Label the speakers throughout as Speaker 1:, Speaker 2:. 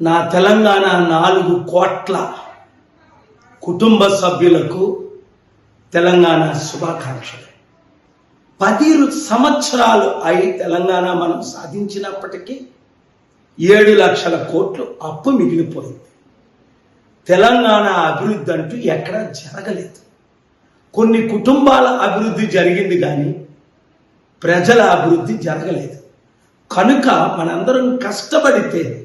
Speaker 1: నా తెలంగాణ నాలుగు కోట్ల కుటుంబ సభ్యులకు తెలంగాణ శుభాకాంక్షలు. పది సంవత్సరాలు అయి తెలంగాణ మనం సాధించినప్పటికీ ఏడు లక్షల కోట్లు అప్పు మిగిలిపోయింది. తెలంగాణ అభివృద్ధి అంటూ ఎక్కడా జరగలేదు. కొన్ని కుటుంబాల అభివృద్ధి జరిగింది కానీ ప్రజల అభివృద్ధి జరగలేదు. కనుక మనందరం కష్టపడితే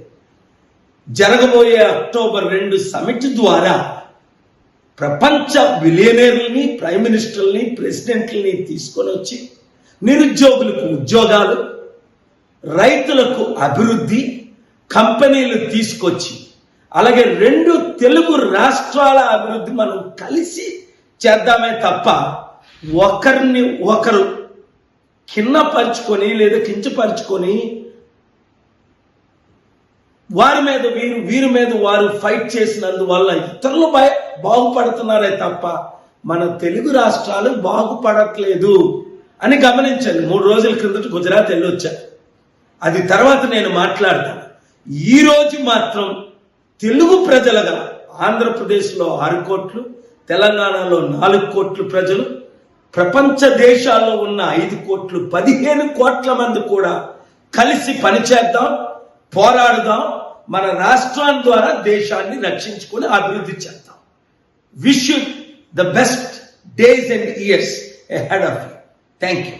Speaker 1: జరగబోయే అక్టోబర్ రెండు సమిట్ ద్వారా ప్రపంచ బిలియనీర్లని ప్రైమ్ మినిస్టర్ని ప్రెసిడెంట్లని తీసుకొని వచ్చి నిరుద్యోగులకు ఉద్యోగాలు రైతులకు అభివృద్ధి కంపెనీలు తీసుకొచ్చి అలాగే రెండు తెలుగు రాష్ట్రాల అభివృద్ధి మనం కలిసి చేద్దామే తప్ప ఒకరిని ఒకరు కింద పంచుకొని లేదా కించపరుచుకొని వారి మీద వీరు వీరి మీద వారు ఫైట్ చేసినందువల్ల ఇతరులు భయ బాగుపడుతున్నారే తప్ప మన తెలుగు రాష్ట్రాలు బాగుపడట్లేదు అని గమనించండి. మూడు రోజుల క్రిందట గుజరాత్ వెళ్ళొచ్చా? అది తర్వాత నేను మాట్లాడతాను. ఈరోజు మాత్రం తెలుగు ప్రజలుగా ఆంధ్రప్రదేశ్లో ఆరు కోట్లు తెలంగాణలో నాలుగు కోట్లు ప్రజలు ప్రపంచ దేశాల్లో ఉన్న ఐదు కోట్లు పదిహేను కోట్ల మంది కూడా కలిసి పనిచేద్దాం పోరాడుదాం మన రాష్ట్రం ద్వారా దేశాన్ని రక్షించుకొని అభివృద్ధి చేద్దాం. Wish you the best days and years head of thank you